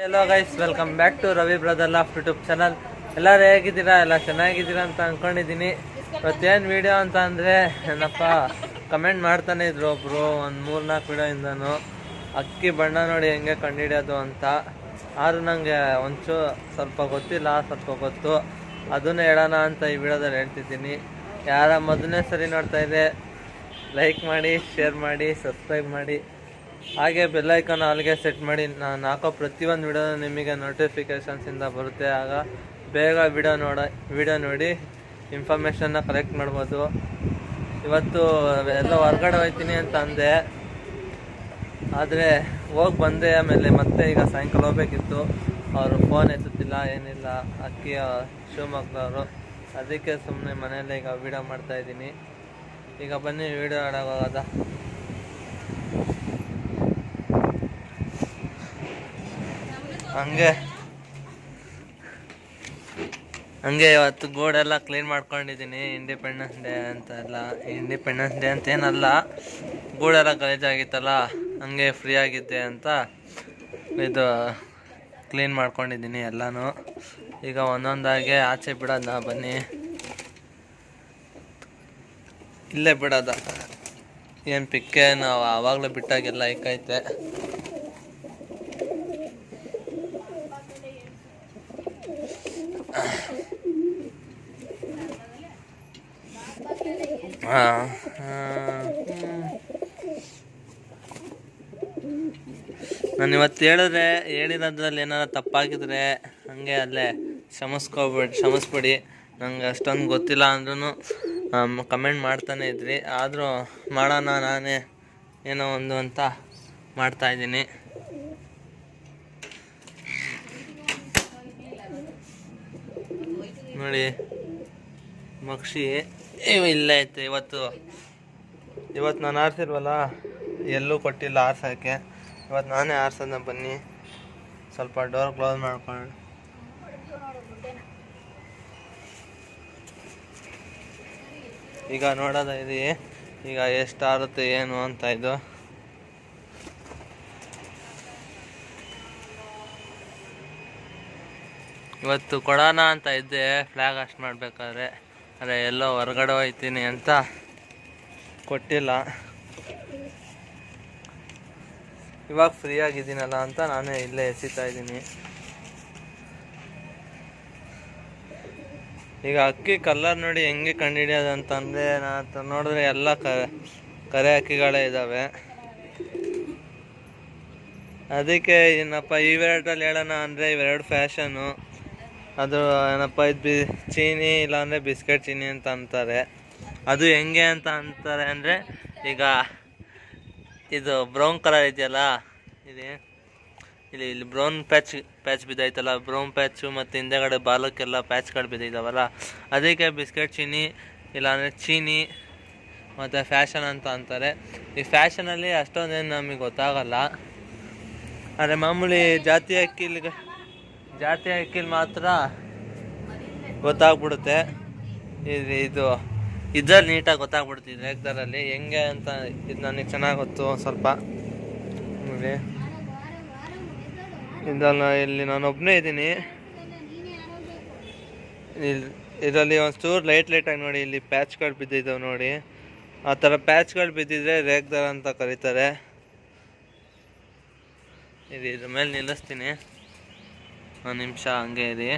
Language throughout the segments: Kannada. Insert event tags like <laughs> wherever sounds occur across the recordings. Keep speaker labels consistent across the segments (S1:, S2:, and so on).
S1: Hello guys welcome back to Ravi brother laugh YouTube channel ಎಲ್ಲರೂ ಹೇಗಿದ್ದೀರಾ? ಎಲ್ಲ ಚೆನ್ನಾಗಿದ್ದೀರಾ ಅಂತ ಅಂದ್ಕೊಂಡಿದ್ದೀನಿ ಇವತ್ತೇನು ವೀಡಿಯೋ ಅಂತ ಅಂದರೆ, ಏನಪ್ಪ ಕಮೆಂಟ್ ಮಾಡ್ತಾನೆ ಇದ್ರು ಒಬ್ಬರು ಒಂದು ಮೂರು ನಾಲ್ಕು ವಿಡಿಯೋಯಿಂದನು ಅಕ್ಕಿ ಬಣ್ಣ ನೋಡಿ ಹೆಂಗೆ ಕಂಡುಹಿಡಿಯೋದು ಅಂತ. ಆದರೂ ನನಗೆ ಒಂಚೂರು ಸ್ವಲ್ಪ ಗೊತ್ತಿಲ್ಲ, ಸ್ವಲ್ಪ ಗೊತ್ತು. ಅದನ್ನೇ ಹೇಳೋಣ ಅಂತ ಈ ವಿಡಿಯೋದಲ್ಲಿ ಹೇಳ್ತಿದ್ದೀನಿ. ಯಾರ ಮೊದಲನೇ ಸರಿ ನೋಡ್ತಾ ಲೈಕ್ ಮಾಡಿ ಶೇರ್ ಮಾಡಿ ಸಬ್ಸ್ಕ್ರೈಬ್ ಮಾಡಿ. ಹಾಗೆ ಐಕಾನ್ ಅಲ್ಲಿಗೆ ಸೆಟ್ ಮಾಡಿ ನಾನು ಹಾಕೋ ಪ್ರತಿಯೊಂದು ವಿಡಿಯೋ ನಿಮಗೆ ನೋಟಿಫಿಕೇಷನ್ಸಿಂದ ಬರುತ್ತೆ. ಆಗ ಬೇಗ ವಿಡಿಯೋ ನೋಡ, ವಿಡಿಯೋ ನೋಡಿ ಇನ್ಫಾರ್ಮೇಷನ್ನ ಕಲೆಕ್ಟ್ ಮಾಡ್ಬೋದು. ಇವತ್ತು ಎಲ್ಲ ಹೊರ್ಗಡೆ ಹೋಗ್ತೀನಿ ಅಂತ ಅಂದೆ. ಆದರೆ ಹೋಗಿ ಬಂದೆ, ಆಮೇಲೆ ಮತ್ತೆ ಈಗ ಸಾಯಂಕಾಲ ಹೋಗ್ಬೇಕಿತ್ತು. ಅವರು ಫೋನ್ ಎತ್ತುತ್ತಿಲ್ಲ, ಏನಿಲ್ಲ. ಅಕ್ಕಿ ಶಿವಮೊಗ್ಗದವರು ಅದಕ್ಕೆ ಸುಮ್ಮನೆ ಮನೆಯಲ್ಲೇ ಈಗ ವಿಡಿಯೋ ಮಾಡ್ತಾಯಿದ್ದೀನಿ ಈಗ ಬನ್ನಿ, ವಿಡಿಯೋ ಆಡೋಗೋದ ಹಂಗೆ. ಹಂಗೆ ಇವತ್ತು ಗೋಡೆಲ್ಲ ಕ್ಲೀನ್ ಮಾಡ್ಕೊಂಡಿದ್ದೀನಿ ಇಂಡಿಪೆಂಡೆನ್ಸ್ ಡೇ ಅಂತ ಎಲ್ಲ. ಇಂಡಿಪೆಂಡೆನ್ಸ್ ಡೇ ಅಂತ ಏನಲ್ಲ ಗೂಡೆಲ್ಲ ಗಲೀಜಾಗಿತ್ತಲ್ಲ ಹಂಗೆ ಫ್ರೀ ಆಗಿದ್ದೆ ಅಂತ ಇದು ಕ್ಲೀನ್ ಮಾಡ್ಕೊಂಡಿದ್ದೀನಿ ಎಲ್ಲನೂ. ಈಗ ಒಂದೊಂದಾಗೆ ಆಚೆ ಬಿಡೋದ ಬನ್ನಿ. ಇಲ್ಲೇ ಬಿಡೋದ? ಏನು ಪಿಕ್ಕೆ, ನಾವು ಆವಾಗಲೇ ಬಿಟ್ಟಾಗೆಲ್ಲ ಇಕ್ಕೈತೆ ನಾನು ಇವತ್ತು ಹೇಳಿದ್ರೆ ಹೇಳಿರೋದ್ರಲ್ಲಿ ಏನಾರ ತಪ್ಪಾಗಿದ್ರೆ ಹಂಗೆ ಅಲ್ಲೇ ಕ್ಷಮಿಸ್ಕೋಬಿಡಿ, ಕ್ಷಮಿಸ್ಬಿಡಿ. ನಂಗೆ ಅಷ್ಟೊಂದು ಗೊತ್ತಿಲ್ಲ ಅಂದ್ರೂ ಕಮೆಂಟ್ ಮಾಡ್ತಾನೆ ಇದ್ರಿ. ಆದರೂ ಮಾಡೋಣ, ನಾನೇ ಏನೋ ಒಂದು ಅಂತ ಮಾಡ್ತಾಯಿದ್ದೀನಿ ನೋಡಿ ಮಕ್ಷಿ ಇಲ್ಲೇ ಐತೆ ಇವತ್ತು ಇವತ್ತು ನಾನು ಆರಿಸಿಲ್ವಲ್ಲ, ಎಲ್ಲೂ ಕೊಟ್ಟಿಲ್ಲ ಆರ್ಸೋಕ್ಕೆ ಇವತ್ತು ನಾನೇ ಆರಿಸೋದ ಬನ್ನಿ. ಸ್ವಲ್ಪ ಡೋರ್ ಕ್ಲೋಸ್ ಮಾಡ್ಕೊಂಡು ಈಗ ನೋಡೋದ ಇದು, ಈಗ ಎಷ್ಟು ಆರುತ್ತೆ ಏನು ಅಂತ ಇದು. ಇವತ್ತು ಕೊಡೋಣ ಅಂತ ಇದ್ದೆ ಫ್ಲ್ಯಾಗ್ ಅಷ್ಟು ಮಾಡ್ಬೇಕಾದ್ರೆ. ಅರೆ, ಎಲ್ಲೋ ಹೊರಗಡೆ ಹೋಯ್ತೀನಿ ಅಂತ ಕೊಟ್ಟಿಲ್ಲ. ಇವಾಗ ಫ್ರೀ ಆಗಿದ್ದೀನಲ್ಲ ಅಂತ ನಾನೇ ಇಲ್ಲೇ ಎಸಿತಾ ಇದ್ದೀನಿ. ಈಗ ಅಕ್ಕಿ ಕಲರ್ ನೋಡಿ ಹೆಂಗೆ ಕಂಡುಹಿಡಿಯೋದು ಅಂತಂದರೆ, ನಾನು ನೋಡಿದ್ರೆ ಎಲ್ಲ ಕ, ಕರೆ ಅಕ್ಕಿಗಳೇ ಇದ್ದಾವೆ ಅದಕ್ಕೆ ಏನಪ್ಪ ಇವೆರಡರಲ್ಲಿ ಹೇಳೋಣ ಅಂದರೆ ಇವೆರಡು ಫ್ಯಾಷನು ಅದು ಏನಪ್ಪ, ಇದು ಬಿ ಚೀನಿ ಇಲ್ಲಾಂದರೆ ಬಿಸ್ಕೆಟ್ ಚೀನಿ ಅಂತ ಅಂತಾರೆ. ಅದು ಹೆಂಗೆ ಅಂತ ಅಂತಾರೆ ಅಂದರೆ, ಈಗ ಇದು ಬ್ರೌನ್ ಕಲರ್ ಇದೆಯಲ್ಲ, ಇದೆ. ಇಲ್ಲಿ ಇಲ್ಲಿ ಬ್ರೌನ್ ಪ್ಯಾಚ್ ಪ್ಯಾಚ್ ಬಿದ್ದೈತಲ್ಲ ಬ್ರೌನ್ ಪ್ಯಾಚು ಮತ್ತು ಹಿಂದೆಗಡೆ ಬಾಲಕ್ಕೆಲ್ಲ ಪ್ಯಾಚ್ಗಳು ಬಿದ್ದಿದ್ದಾವಲ್ಲ ಅದಕ್ಕೆ ಬಿಸ್ಕೆಟ್ ಚೀನಿ ಇಲ್ಲಾಂದರೆ ಚೀನಿ ಮತ್ತು ಫ್ಯಾಷನ್ ಅಂತ ಅಂತಾರೆ. ಈ ಫ್ಯಾಷನಲ್ಲಿ ಅಷ್ಟೊಂದೇನು ನಮಗೆ ಗೊತ್ತಾಗಲ್ಲ. ಆದರೆ ಮಾಮೂಲಿ ಜಾತಿ ಅಕ್ಕಿಲಿ ಜಾತಿ ಹಾಕಿ ಮಾತ್ರ ಗೊತ್ತಾಗ್ಬಿಡುತ್ತೆ. ಇದು ಇದು ಇದ್ರಲ್ಲಿ ನೀಟಾಗಿ ಗೊತ್ತಾಗ್ಬಿಡುತ್ತೆ ಇದು ಲೆಕ್ಕದಲ್ಲಿ ಹೆಂಗೆ ಅಂತ ಇದು ನನಗೆ ಚೆನ್ನಾಗಿ ಗೊತ್ತು ಒಂದ್ ಸ್ವಲ್ಪ. ನೋಡಿ. ಇದನ್ನ ಇಲ್ಲಿ ನಾನು ಒಬ್ಬನೇ ಇದ್ದೀನಿ. ಇಲ್ಲಿ ಇದರಲ್ಲಿ ಒಂಚೂರು ಲೈಟ್ ಲೈಟಾಗಿ ನೋಡಿ ಇಲ್ಲಿ ಪ್ಯಾಚ್ಗಳು ಬಿದ್ದಿದ್ದಾವೆ ನೋಡಿ. ಆ ಥರ ಪ್ಯಾಚ್ಗಳು ಬಿದ್ದಿದ್ರೆ ರೇಗ್ದಾರ ಅಂತ ಕರೀತಾರೆ. ಇದು, ಇದ್ರ ಮೇಲೆ ನಿಲ್ಲಿಸ್ತೀನಿ. ಒಂದು ನಿಮಿಷ ಹಂಗೆ ಇರಿ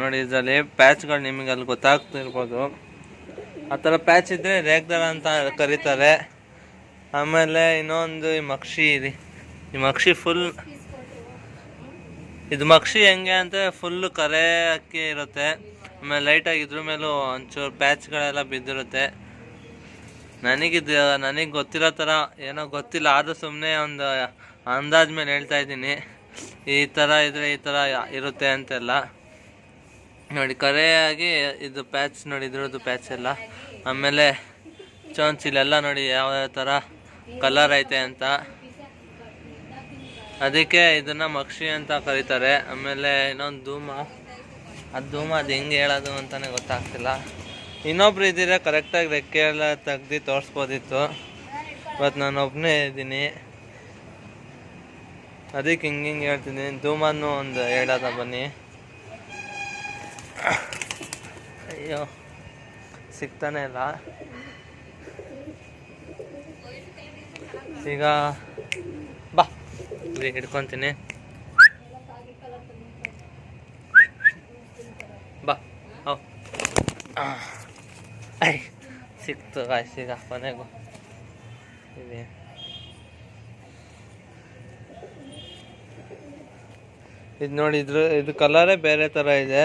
S1: ನೋಡಿ, ಇದರಲ್ಲಿ ಪ್ಯಾಚ್ಗಳು ನಿಮಗೆ ಅಲ್ಲಿ ಗೊತ್ತಾಗ್ತಿರ್ಬೋದು. ಆ ಥರ ಪ್ಯಾಚ್ ಇದ್ದರೆ ರೇಗ್ದಾರ ಅಂತ ಕರೀತಾರೆ. ಆಮೇಲೆ ಇನ್ನೊಂದು, ಈ ಮಕ್ಷಿ ಇದೆ. ಈ ಮಕ್ಷಿ ಫುಲ್ ಇದು ಮಕ್ಷಿ ಹೆಂಗೆ ಅಂತ ಫುಲ್ಲು ಕರೆ ಅಕ್ಕಿ ಇರುತ್ತೆ. ಆಮೇಲೆ ಲೈಟಾಗಿ ಇದ್ರ ಮೇಲೂ ಒಂಚೂರು ಪ್ಯಾಚ್ಗಳೆಲ್ಲ ಬಿದ್ದಿರುತ್ತೆ. ನನಗಿದು ನನಗೆ ಗೊತ್ತಿರೋ ಥರ ಏನೋ ಗೊತ್ತಿಲ್ಲ. ಆದರೂ ಸುಮ್ಮನೆ ಒಂದು ಅಂದಾಜು ಮೇಲೆ ಹೇಳ್ತಾ ಇದ್ದೀನಿ. ಈ ಥರ ಇದ್ರೆ ಈ ಥರ ಇರುತ್ತೆ ಅಂತೆಲ್ಲ. ನೋಡಿ, ಕರೆಯಾಗಿ ಇದು ಪ್ಯಾಚ್ ನೋಡಿ, ಇದ್ರದ್ದು ಪ್ಯಾಚ್ ಎಲ್ಲ. ಆಮೇಲೆ ಚೊಂಚಿಲೆಲ್ಲ ನೋಡಿ, ಯಾವ ಯಾವ ಥರ ಕಲರ್ ಐತೆ ಅಂತ. ಅದಕ್ಕೆ ಇದನ್ನು ಮಕ್ಷಿ ಅಂತ ಕರೀತಾರೆ. ಆಮೇಲೆ ಇನ್ನೊಂದು ಧೂಮ. ಅದು ಧೂಮ ಅದು ಹೆಂಗೆ ಹೇಳೋದು ಅಂತಲೇ ಗೊತ್ತಾಗ್ತಿಲ್ಲ. ಇನ್ನೊಬ್ರು ಇದ್ದೀರಾ ಕರೆಕ್ಟಾಗಿ ರೆಕ್ಕೆ ಎಲ್ಲ ತೆಗ್ದು ತೋರಿಸ್ಬೋದಿತ್ತು. ಇವತ್ತು ನಾನು ಒಬ್ಬನೇ ಇದ್ದೀನಿ. ಅದಕ್ಕೆ ಹಿಂಗೆ ಹಿಂಗೆ ಹೇಳ್ತಿದ್ದೀನಿ ಧೂಮನ್ನು ಒಂದು ಹೇಳೋದ ಬನ್ನಿ. ಅಯ್ಯೋ, ಸಿಗ್ತಾನೆ ಇಲ್ಲ. ಈಗ ಬಾ ಹಿಡ್ಕೊತೀನಿ. ಬಾ, ಹೌ. ಸಿಕ್ತು ಗಾಯ್ಸ್ ಈಗ ಕೊನೆಗೂ ಇದೆ ಇದು ನೋಡಿ ಇದು ಕಲರೇ ಬೇರೆ ಥರ ಇದೆ.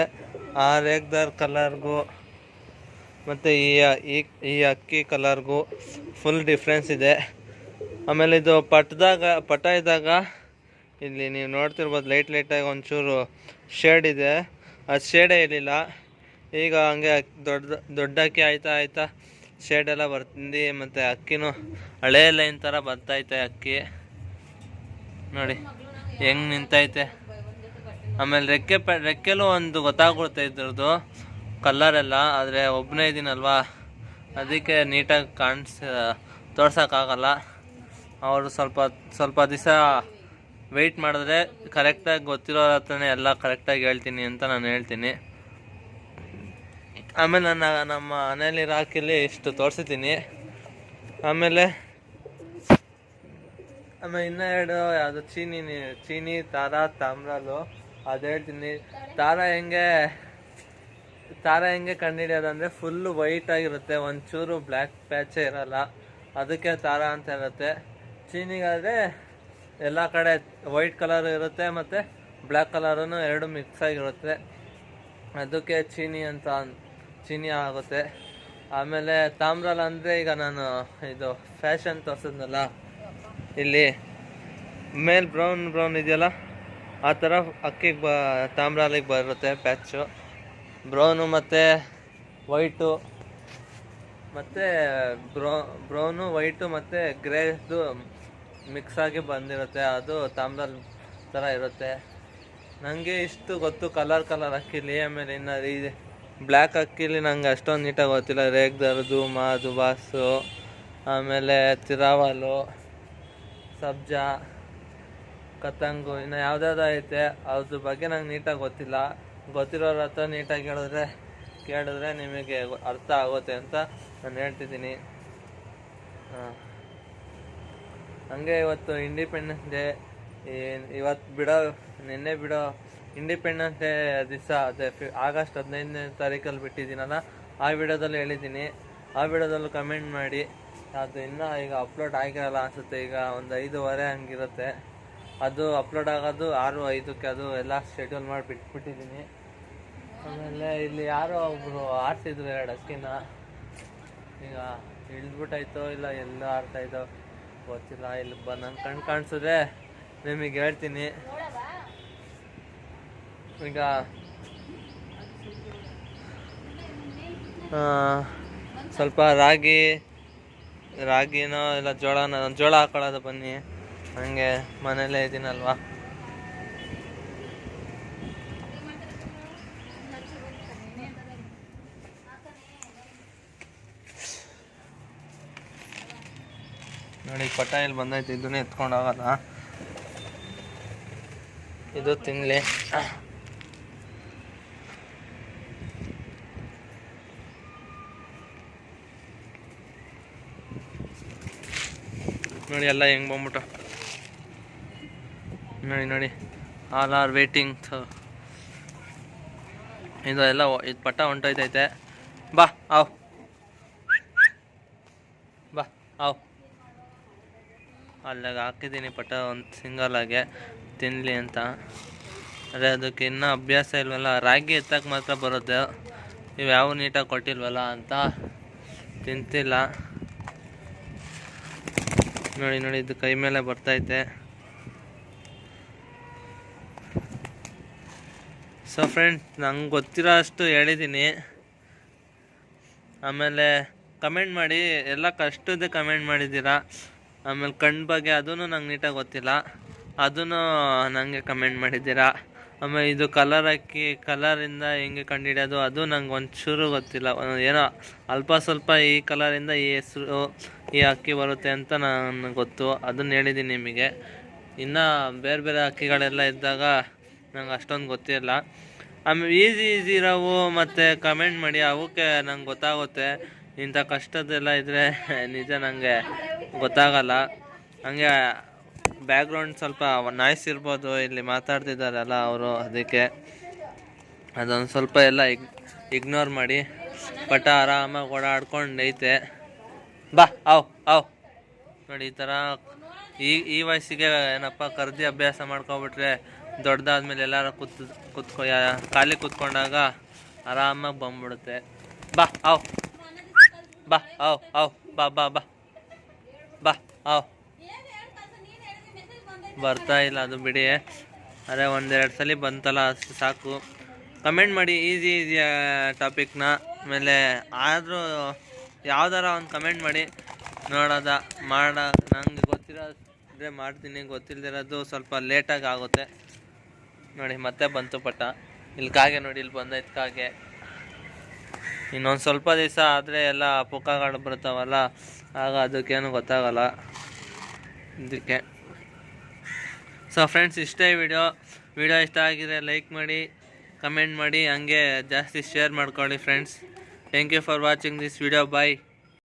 S1: ಆ ರೇಗ್ದಾರ್ ಕಲರ್ಗೂ ಮತ್ತು ಈ ಈ ಅಕ್ಕಿ ಕಲರ್ಗೂ ಫುಲ್ ಡಿಫ್ರೆನ್ಸ್ ಇದೆ. ಆಮೇಲೆ ಇದು ಪಟ್ಟದಾಗ ಪಟ ಇದ್ದಾಗ ಇಲ್ಲಿ ನೀವು ನೋಡ್ತಿರ್ಬೋದು ಲೈಟ್ ಲೈಟಾಗಿ ಒಂಚೂರು ಶೇಡ್ ಇದೆ. ಅದು ಶೇಡೇ ಇರಲಿಲ್ಲ. ಈಗ ಹಂಗೆ ದೊಡ್ಡ ದೊಡ್ಡ ಅಕ್ಕಿ ಆಯ್ತಾ ಆಯ್ತಾ ಶೇಡ್ ಎಲ್ಲ ಬರ್ತಿಂದು, ಮತ್ತು ಅಕ್ಕಿನೂ ಹಳೆ ಲೈನ್ ಥರ ಬರ್ತೈತೆ ಅಕ್ಕಿ. ನೋಡಿ, ಹೆಂಗೆ ನಿಂತೈತೆ. ಆಮೇಲೆ ರೆಕ್ಕೆ ಪ, ರೆಕ್ಕೆಲೂ ಒಂದು ಗೊತ್ತಾಗ್ಬಿಡುತ್ತೆ ಇದ್ರದ್ದು ಕಲ್ಲರೆಲ್ಲ, ಆದರೆ ಒಬ್ಬನೇ ಇದ್ದೀನಲ್ವಾ ಅದಕ್ಕೆ ನೀಟಾಗಿ ಕಾಣಿಸ್, ತೋರ್ಸೋಕ್ಕಾಗಲ್ಲ. ಅವರು ಸ್ವಲ್ಪ ಸ್ವಲ್ಪ ದಿವಸ ವೆಯ್ಟ್ ಮಾಡಿದ್ರೆ ಕರೆಕ್ಟಾಗಿ ಗೊತ್ತಿರೋರ ಹತ್ರನೇ ಎಲ್ಲ ಕರೆಕ್ಟಾಗಿ ಹೇಳ್ತೀನಿ ಅಂತ ನಾನು ಹೇಳ್ತೀನಿ. ಆಮೇಲೆ ನನ್ನ, ನಮ್ಮ ಮನೇಲಿ ರಾಕಿಲಿ ಇಷ್ಟು ತೋರಿಸಿದ್ದೀನಿ. ಆಮೇಲೆ ಆಮೇಲೆ ಇನ್ನೂ ಎರಡು ಯಾವುದು? ಚೀನಿ ಚೀನಿ, ತಾರಾ ತಾಮ್ರಲು ಅದು ಹೇಳ್ತೀನಿ. ತಾರ ಹೆಂಗೆ ತಾರ ಹೆಂಗೆ ಕಂಡುಹಿಡಿಯೋದಂದ್ರೆ ಫುಲ್ಲು ವೈಟ್ ಆಗಿರುತ್ತೆ, ಒಂಚೂರು ಬ್ಲ್ಯಾಕ್ ಪ್ಯಾಚೇ ಇರಲ್ಲ. ಅದಕ್ಕೆ ತಾರ ಅಂತ ಇರುತ್ತೆ ಚೀನಿಗಾದರೆ ಎಲ್ಲ ಕಡೆ ವೈಟ್ ಕಲರ್ ಇರುತ್ತೆ ಮತ್ತು ಬ್ಲ್ಯಾಕ್ ಕಲರೂ ಎರಡು ಮಿಕ್ಸ್ ಆಗಿರುತ್ತೆ. ಅದಕ್ಕೆ ಚೀನಿ ಅಂತ ಚೀನಿ ಆಗುತ್ತೆ. ಆಮೇಲೆ ತಾಮ್ರಲ್ ಅಂದರೆ ಈಗ ನಾನು ಇದು ಫ್ಯಾಷನ್ ತೋರಿಸಿದ್ನಲ್ಲ, ಇಲ್ಲಿ ಮೇಲ್ ಬ್ರೌನ್ ಬ್ರೌನ್ ಇದೆಯಲ್ಲ? ಆ ಥರ ಅಕ್ಕಿಗೆ ಬ, ತಾಮ್ರಾಲಿಗೆ ಬರುತ್ತೆ ಪ್ಯಾಚು ಬ್ರೌನು ಮತ್ತು ವೈಟು ಮತ್ತು ಬ್ರೌ ಬ್ರೌನು ವೈಟು ಮತ್ತು ಗ್ರೇದು ಮಿಕ್ಸ್ ಆಗಿ ಬಂದಿರುತ್ತೆ. ಅದು ತಾಮ್ರ ಥರ ಇರುತ್ತೆ. ನನಗೆ ಇಷ್ಟು ಗೊತ್ತು ಕಲರ್ ಕಲರ್ ಅಕ್ಕಿಲಿ. ಆಮೇಲೆ ಇನ್ನು ಈ ಬ್ಲ್ಯಾಕ್ ಅಕ್ಕಿಲಿ ನಂಗೆ ಅಷ್ಟೊಂದು ನೀಟಾಗಿ ಗೊತ್ತಿಲ್ಲ. ರೇಗ್ದರ್ ಮಾದು ದುಬಾಸು ಆಮೇಲೆ ತಿರಾವಲು, ಸಬ್ಜಾ. ಕತ್ತಂಗು, ಇನ್ನು ಯಾವ್ದಾವ್ದು ಐತೆ, ಅದ್ರ ಬಗ್ಗೆ ನಂಗೆ ನೀಟಾಗಿ ಗೊತ್ತಿಲ್ಲ. ಗೊತ್ತಿರೋರ ಹತ್ರ ನೀಟಾಗಿ ಹೇಳಿದ್ರೆ ಕೇಳಿದ್ರೆ ನಿಮಗೆ ಅರ್ಥ ಆಗುತ್ತೆ ಅಂತ ನಾನು ಹೇಳ್ತಿದ್ದೀನಿ. ಹಂಗೆ ಇವತ್ತು ಇಂಡಿಪೆಂಡೆನ್ಸ್ ಡೇ ಇವತ್ತು ಬಿಡೋ, ನಿನ್ನೆ ಬಿಡೋ ಇಂಡಿಪೆಂಡೆನ್ಸ್ ಡೇ ದಿವಸ, ಅದೇ ಫಿ, ಆಗಸ್ಟ್ ಹದಿನೈದನೇ ತಾರೀಕಲ್ಲಿ ಬಿಟ್ಟಿದ್ದೀನಲ್ಲ, ಆ ವಿಡಿಯೋದಲ್ಲಿ ಹೇಳಿದ್ದೀನಿ. ಆ ವಿಡಿಯೋದಲ್ಲೂ ಕಮೆಂಟ್ ಮಾಡಿ. ಅದು ಇನ್ನೂ ಈಗ ಅಪ್ಲೋಡ್ ಆಗಿರಲ್ಲ ಅನಿಸುತ್ತೆ, ಈಗ ಒಂದು ಐದೂವರೆ ಹಂಗಿರುತ್ತೆ. ಅದು ಅಪ್ಲೋಡ್ ಆಗೋದು ಆರು, ಐದಕ್ಕೆ ಅದು ಎಲ್ಲ ಶೆಡ್ಯೂಲ್ ಮಾಡಿ ಬಿಟ್ಬಿಟ್ಟಿದ್ದೀನಿ ಆಮೇಲೆ ಇಲ್ಲಿ ಯಾರೋ ಒಬ್ಬರು ಆಡ್ತಿದ್ರು ಎರಡು ಅಕ್ಕಿನ ಈಗ ಇಳಿದ್ಬಿಟ್ಟಾಯ್ತೋ ಇಲ್ಲ, ಎಲ್ಲ ಆಡ್ತಾಯಿದ್ದೋ ಗೊತ್ತಿಲ್ಲ. ಇಲ್ಲಿ ಬ ನಂಗೆ ಕಣ್ ಕಾಣಿಸಿದ್ರೆ ನಿಮಗೆ ಹೇಳ್ತೀನಿ. ಈಗ ಸ್ವಲ್ಪ ರಾಗಿ, ರಾಗಿನೋ ಇಲ್ಲ ಜೋಳನ, ಜೋಳ ಹಾಕೊಳ್ಳೋದು ಬನ್ನಿ. ಹಂಗೆ ಮನೇಲೇ ಇದ್ದೀನಲ್ವಾ? ನೋಡಿ ಪಟ ಇಲ್ಲಿ ಬಂದೈತೆ, ಇದನ್ನೇ ಎತ್ಕೊಂಡು ಹೋಗಲ್ಲ ಇದು ತಿನ್ನಲಿ ನೋಡಿ, ಎಲ್ಲ ಹೆಂಗ್ ಬಂದ್ಬಿಟ್ಟು. ನೋಡಿ ನೋಡಿ. ಆಲ್ ಆರ್ ವೇಟಿಂಗ್ ಇದು ಎಲ್ಲ ಇದು ಪಟ್ಟ ಹೊಂಟೋಯ್ತೈತೆ. ಬಾ, ಆವ್. ಬಾ, ಆವ್. ಅಲ್ಲಾಗ ಹಾಕಿದ್ದೀನಿ ಪಟ್ಟ ಒಂದು ಸಿಂಗಲಾಗೆ ತಿನ್ನಲಿ ಅಂತ. ಅದೇ ಅದಕ್ಕೆ ಇನ್ನೂ ಅಭ್ಯಾಸ ಇಲ್ವಲ್ಲ? ರಾಗಿ ಎತ್ತಕ್ಕೆ ಮಾತ್ರ ಬರುತ್ತೆ. ಇವು ಯಾವ ನೀಟಾಗಿ ಕೊಟ್ಟಿಲ್ವಲ್ಲ ಅಂತ ತಿಂತಿಲ್ಲ. ನೋಡಿ ನೋಡಿ, ಇದು ಕೈ ಮೇಲೆ ಬರ್ತೈತೆ ಸೊ ಫ್ರೆಂಡ್ಸ್ ನಂಗೆ ಗೊತ್ತಿರೋ ಅಷ್ಟು ಹೇಳಿದ್ದೀನಿ ಆಮೇಲೆ ಕಮೆಂಟ್ ಮಾಡಿ, ಎಲ್ಲ ಕಷ್ಟದ ಕಮೆಂಟ್ ಮಾಡಿದ್ದೀರಾ? ಆಮೇಲೆ ಕಣ್ಣು ಬಗ್ಗೆ ಅದೂ ನಂಗೆ ನೀಟಾಗಿ ಗೊತ್ತಿಲ್ಲ. ಅದೂ ನನಗೆ ಕಮೆಂಟ್ ಮಾಡಿದ್ದೀರಾ? ಆಮೇಲೆ ಇದು ಕಲರ್ ಹಾಕಿ ಕಲರಿಂದ ಹೆಂಗೆ ಕಂಡುಹಿಡಿಯೋದು ಅದು ನಂಗೆ ಒಂಚೂರು ಗೊತ್ತಿಲ್ಲ. ಏನೋ ಅಲ್ಪ ಸ್ವಲ್ಪ ಈ ಕಲರಿಂದ ಈ ಹೆಸರು, ಈ ಅಕ್ಕಿ ಬರುತ್ತೆ ಅಂತ ನಾನು ಗೊತ್ತು. ಅದನ್ನ ಹೇಳಿದ್ದೀನಿ ನಿಮಗೆ. ಇನ್ನು ಬೇರೆ ಬೇರೆ ಅಕ್ಕಿಗಳೆಲ್ಲ ಇದ್ದಾಗ ನಂಗೆ ಅಷ್ಟೊಂದು ಗೊತ್ತಿಲ್ಲ. ಆಮೇಲೆ ಈಸಿ ಈಸಿ ಇರೋವು ಮತ್ತು ಕಮೆಂಟ್ ಮಾಡಿ, ಅವಕ್ಕೆ ನಂಗೆ ಗೊತ್ತಾಗುತ್ತೆ. ಇಂಥ ಕಷ್ಟದೆಲ್ಲ ಇದ್ದರೆ <laughs> ನಿಜ ನನಗೆ ಗೊತ್ತಾಗಲ್ಲ. ಹಂಗೆ ಬ್ಯಾಕ್ಗ್ರೌಂಡ್ ಸ್ವಲ್ಪ ನಾಯ್ಸ್ ಇರ್ಬೋದು, ಇಲ್ಲಿ ಮಾತಾಡ್ತಿದ್ದಾರಲ್ಲ ಅವರು ಅದಕ್ಕೆ. ಅದೊಂದು ಸ್ವಲ್ಪ ಎಲ್ಲ ಇಗ್ ಇಗ್ನೋರ್ ಮಾಡಿ. ಪಟ ಆರಾಮಾಗಿ ಓಡಾಡ್ಕೊಂಡು ಐತೆ ಬಾ ಅವು ಅವು ನೋಡಿ, ಈ ಥರ ಈ ಈ ವಯಸ್ಸಿಗೆ ಏನಪ್ಪ, ಕರ್ದಿ ಅಭ್ಯಾಸ ಮಾಡ್ಕೊಬಿಟ್ರೆ ದೊಡ್ಡದಾದ್ಮೇಲೆ ಎಲ್ಲರೂ ಕೂತ್ ಕೂತ್ಕೊ ಖಾಲಿ ಕೂತ್ಕೊಂಡಾಗ ಆರಾಮಾಗಿ ಬಂದ್ಬಿಡುತ್ತೆ. ಬಾ, ಆವ್. ಬಾ, ಆವ್ ಆವ್. ಬಾ ಬಾ ಬಾ. ಬಾ, ಆವ್. ಬರ್ತಾ ಇಲ್ಲ ಅದು ಬಿಡಿ. ಅದೇ ಒಂದೆರಡು ಸಲ ಬಂತಲ್ಲ, ಅಷ್ಟು ಸಾಕು. ಕಮೆಂಟ್ ಮಾಡಿ, ಈಸಿ ಈಸಿ ಟಾಪಿಕ್ನ. ಆಮೇಲೆ ಆದರೂ ಯಾವ್ದಾರ ಒಂದು ಕಮೆಂಟ್ ಮಾಡಿ. ನೋಡೋದ, ಮಾಡ ನಂಗೆ ಗೊತ್ತಿರೋದ್ರೆ ಮಾಡ್ತೀನಿ. ಗೊತ್ತಿಲ್ಲದಿರೋದು ಸ್ವಲ್ಪ ಲೇಟಾಗಿ ಆಗುತ್ತೆ. ನೋಡಿ, ಮತ್ತೆ ಬಂತು ಪಟ. ಇಲ್ಲಿ ಕಾಗೆ ನೋಡಿ, ಇಲ್ಲಿ ಬಂದೈತೆ ಕಾಗೆ. ಇನ್ನೊಂದು ಸ್ವಲ್ಪ ದಿವಸ ಆದರೆ ಎಲ್ಲ ಪುಕ್ಕಗಳು ಬರ್ತಾವಲ್ಲ, ಆಗ ಅದಕ್ಕೇನು ಗೊತ್ತಾಗಲ್ಲ. ಇದಕ್ಕೆ ಸೊ ಫ್ರೆಂಡ್ಸ್ ಇಷ್ಟೇ ವಿಡಿಯೋ ವಿಡಿಯೋ ಇಷ್ಟ ಆಗಿದ್ರೆ ಲೈಕ್ ಮಾಡಿ ಕಮೆಂಟ್ ಮಾಡಿ, ಹಂಗೆ ಜಾಸ್ತಿ ಶೇರ್ ಮಾಡ್ಕೊಳ್ಳಿ friends thank you for watching this video bye